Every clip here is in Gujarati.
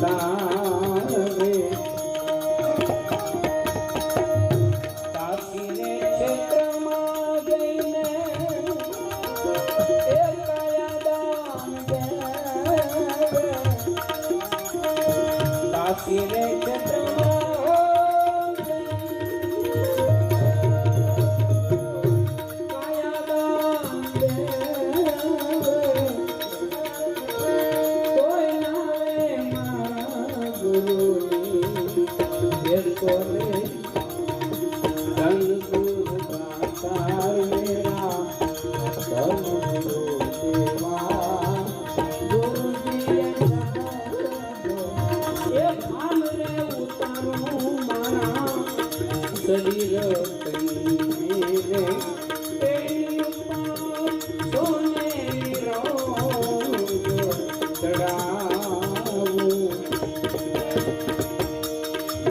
લૂંટાવે.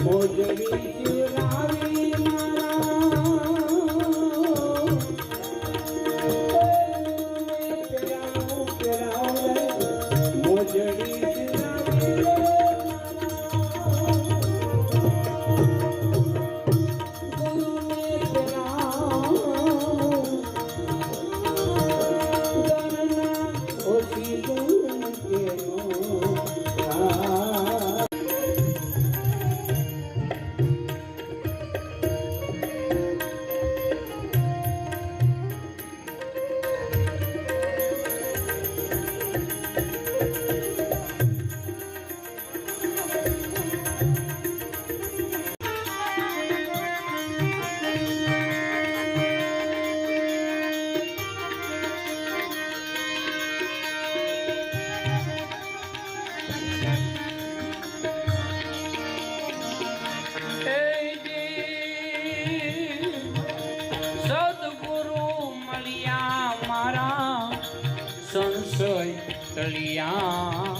भोजरी की रानी களியாம்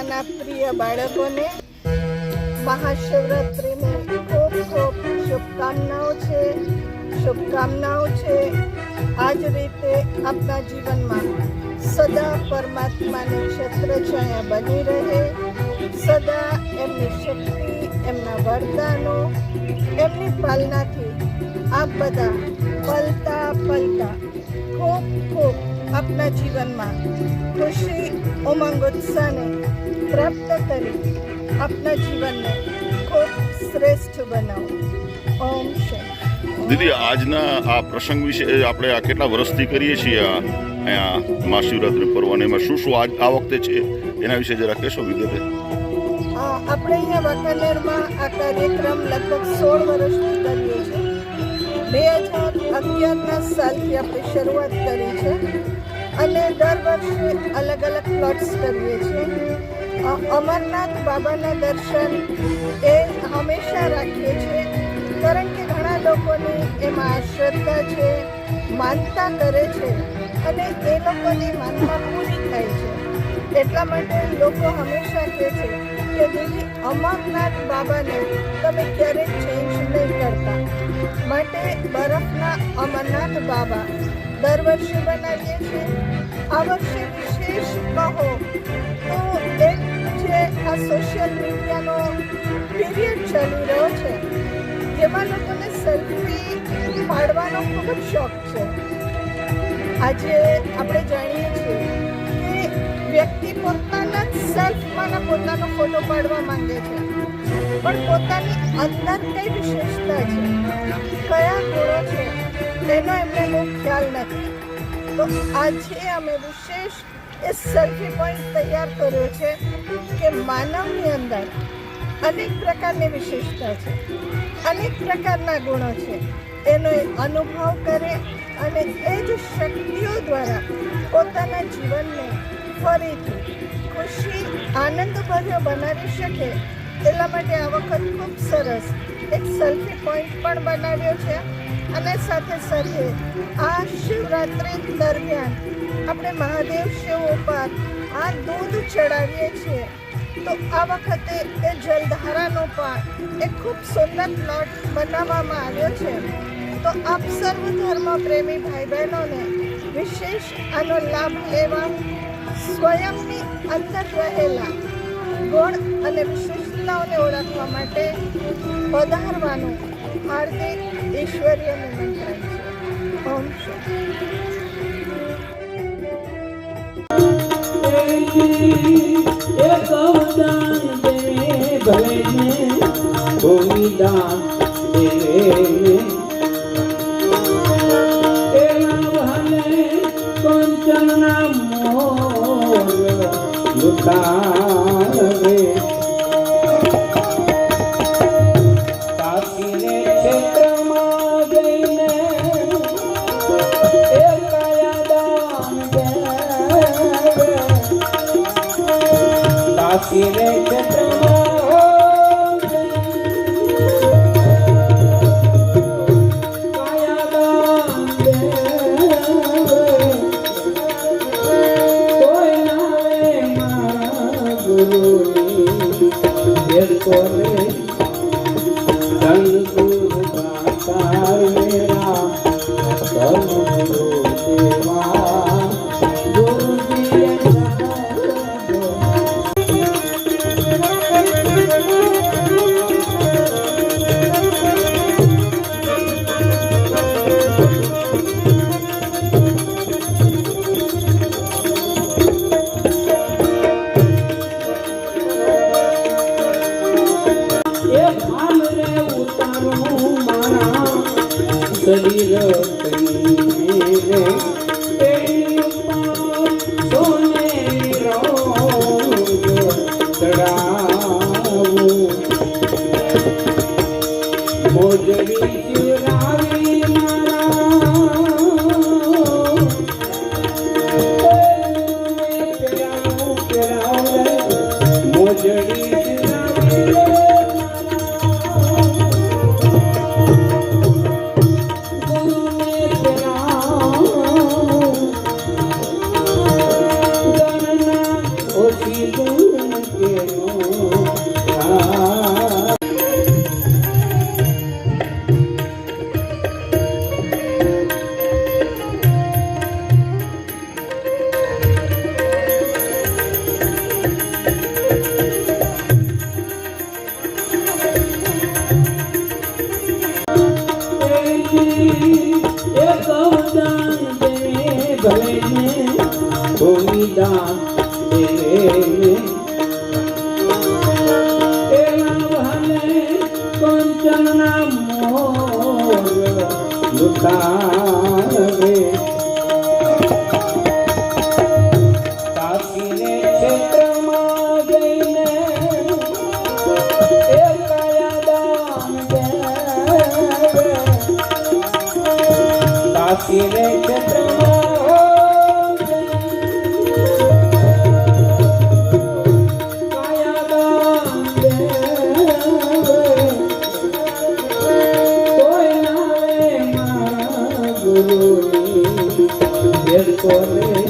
નાના પ્રિય બાળકોને મહાશિવરાત્રિની ખૂબ ખૂબ શુભકામનાઓ છે શુભકામનાઓ છે. આ જ રીતે આપના જીવનમાં સદા પરમાત્માની ક્ષેત્ર છાયા બની રહે, સદા એમની શક્તિ, એમના વરદાનો, એમની પાલનાથી આપ બધા પલતા પલતા ખૂબ ખૂબ આપના જીવનમાં ખુશી ઉમંગ ઉત્સાહને પ્રાપ્ત કરી આપના જીવનને ખૂબ શ્રેષ્ઠ બનાવો. ઓમ દીદી આજના આ પ્રસંગ વિશે આપણે આ કેટલા વર્ષથી કરીએ છીએ આ અહીંયા મહાશિવરાત્રિ પર્વ અને એમાં શું શું આજ આ વખતે છે? એના વિશે જરા કહેશો વિગતે? આપણે અહીંયા વાંકાનેરમાં આ કાર્યક્રમ લગભગ સોળ વર્ષથી કરીએ છીએ. બે હજાર અગિયારના સાલથી આપણે શરૂઆત કરી છે. અને દર વર્ષે અલગ અલગ પ્લોટ્સ કરીએ છીએ. અમરનાથ બાબાના દર્શન એ હંમેશા રાખીએ છીએ, કારણ કે ઘણા લોકોની એમાં શ્રદ્ધા છે, માનતા કરે છે, અને એ લોકોની માનતા પૂરી થાય છે. એટલા માટે લોકો હંમેશા કહે છે કે દીદી, અમરનાથ બાબાને તમે ક્યારેક ચેન્જ નહીં કરતા. માટે બરફના અમરનાથ બાબા દર વર્ષે બનાવીએ છીએ. આ વર્ષે વિશેષ કહો તો એક જે આ સોશિયલ મીડિયાનો પીરિયડ ચાલી રહ્યો છે, જેમાં લોકોને સેલ્ફી પાડવાનો ખૂબ જ શોખ છે. આજે આપણે જાણીએ છીએ કે વ્યક્તિ પોતાના જ સેલ્ફમાં પોતાનો ફોટો પાડવા માંગે છે. પણ પોતાની અંદર કઈ વિશેષતા છે? કયા ગુણો છે? તેનો એમને બહુ ખ્યાલ નથી. તો આજે અમે વિશેષ એ સર્ફી પોઈન્ટ તૈયાર કર્યો છે કે માનવની અંદર અનેક પ્રકારની વિશેષતા છે, અનેક પ્રકારના ગુણો છે. એનો એ અનુભવ કરે અને એ જ શક્તિઓ દ્વારા પોતાના જીવનને ફરીથી ખુશી, આનંદભર્યો બનાવી શકે એટલા માટે આ વખત ખૂબ સરસ એક સેલ્ફી પોઈન્ટ પણ બનાવ્યો છે. અને સાથે સાથે આ શિવરાત્રિ દરમિયાન આપણે મહાદેવ શિવ ઉપર આ દૂધ ચડાવીએ છીએ. તો આ વખતે એ જલધારાનો પણ એ ખૂબ સુંદર પ્લોટ બનાવવામાં આવ્યો છે. તો આપ સર્વ ધર્મ પ્રેમી ભાઈ બહેનોને વિશેષ આનો લાભ લેવા સ્વયંની અંદર રહેલા ગુણ અને વિશેષતાઓને ઓળખવા માટે પધારવાનું હાર્દિક ઈશ્વરીય નિમંત્રણ છે ઓમ શાંતિ. એક અવદાન દે ભલે ને ભૂમિદાન દે એના ભલે કંચનના મોર લૂંટાવે કાશીને શરીર ભલે ને ભૂમિદાન દે એના ભલે કંચનના મોર લૂંટાવે. કાશીને ફેર તો રે